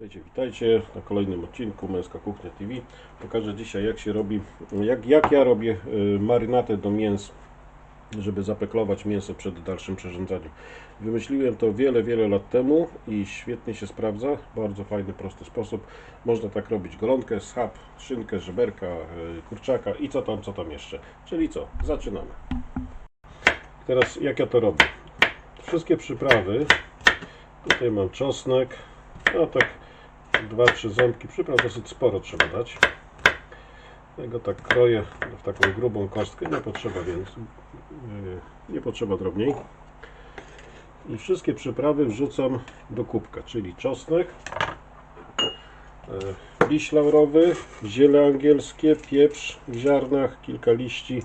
Witajcie, witajcie na kolejnym odcinku Męska Kuchnia TV. Pokażę dzisiaj jak się robi, jak, jak ja robię y, marynatę do mięs, żeby zapeklować mięso przed dalszym przyrządzaniem. Wymyśliłem to wiele, wiele lat temu i świetnie się sprawdza. Bardzo fajny, prosty sposób. Można tak robić golonkę, schab, szynkę, żeberka, y, kurczaka i co tam, co tam jeszcze. Czyli co? Zaczynamy. Teraz jak ja to robię? Wszystkie przyprawy. Tutaj mam czosnek. No tak dwa, trzy ząbki. Przypraw dosyć sporo trzeba dać. Ja go tak kroję w taką grubą kostkę. Nie potrzeba więc nie potrzeba drobniej. I wszystkie przyprawy wrzucam do kubka, czyli czosnek, yy, liść laurowy, ziele angielskie, pieprz w ziarnach, kilka liści,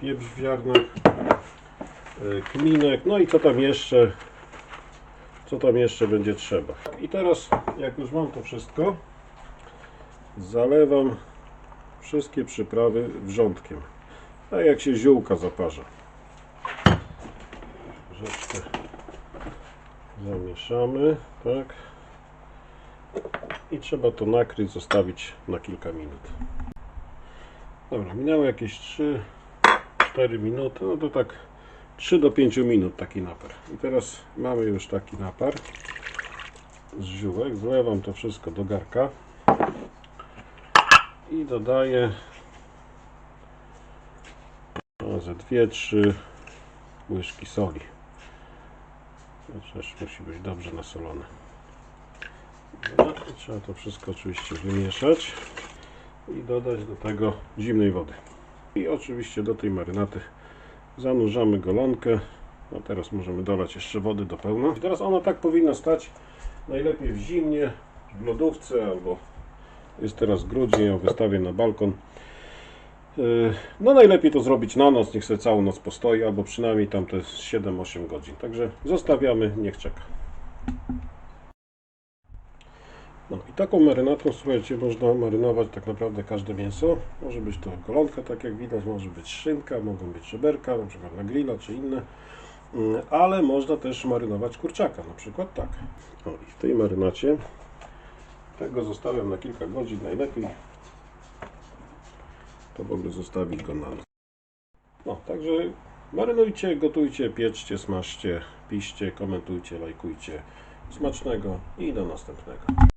pieprz w ziarnach, yy, kminek, no i co tam jeszcze co tam jeszcze będzie trzeba. I teraz, jak już mam to wszystko, zalewam wszystkie przyprawy wrzątkiem. Tak jak się ziółka zaparza. Troszeczkę zamieszamy, tak. I trzeba to nakryć, zostawić na kilka minut. Dobra, minęło jakieś 3-4 minuty, no to tak 3 do 5 minut taki napar. I teraz mamy już taki napar z ziółek. Wlewam to wszystko do garka i dodaję no, ze 2-3 łyżki soli. To też musi być dobrze nasolone. No, trzeba to wszystko oczywiście wymieszać i dodać do tego zimnej wody. I oczywiście do tej marynaty zanurzamy golonkę. No teraz możemy dolać jeszcze wody do pełna. I teraz ona tak powinna stać najlepiej w zimnie, w lodówce albo jest teraz grudzień, ją wystawię na balkon. Yy, No najlepiej to zrobić na noc, niech sobie całą noc postoi, albo przynajmniej tam to jest 7-8 godzin. Także zostawiamy, niech czeka. No i taką marynatą, słuchajcie, można marynować tak naprawdę każde mięso. Może być to golonka, tak jak widać, może być szynka, mogą być żeberka, na przykład na grilla czy inne. Mm, Ale można też marynować kurczaka, na przykład tak. O, i w tej marynacie tego zostawiam na kilka godzin, najlepiej to w ogóle zostawić go na. No, także marynujcie, gotujcie, pieczcie, smażcie, piszcie, komentujcie, lajkujcie. Smacznego i do następnego.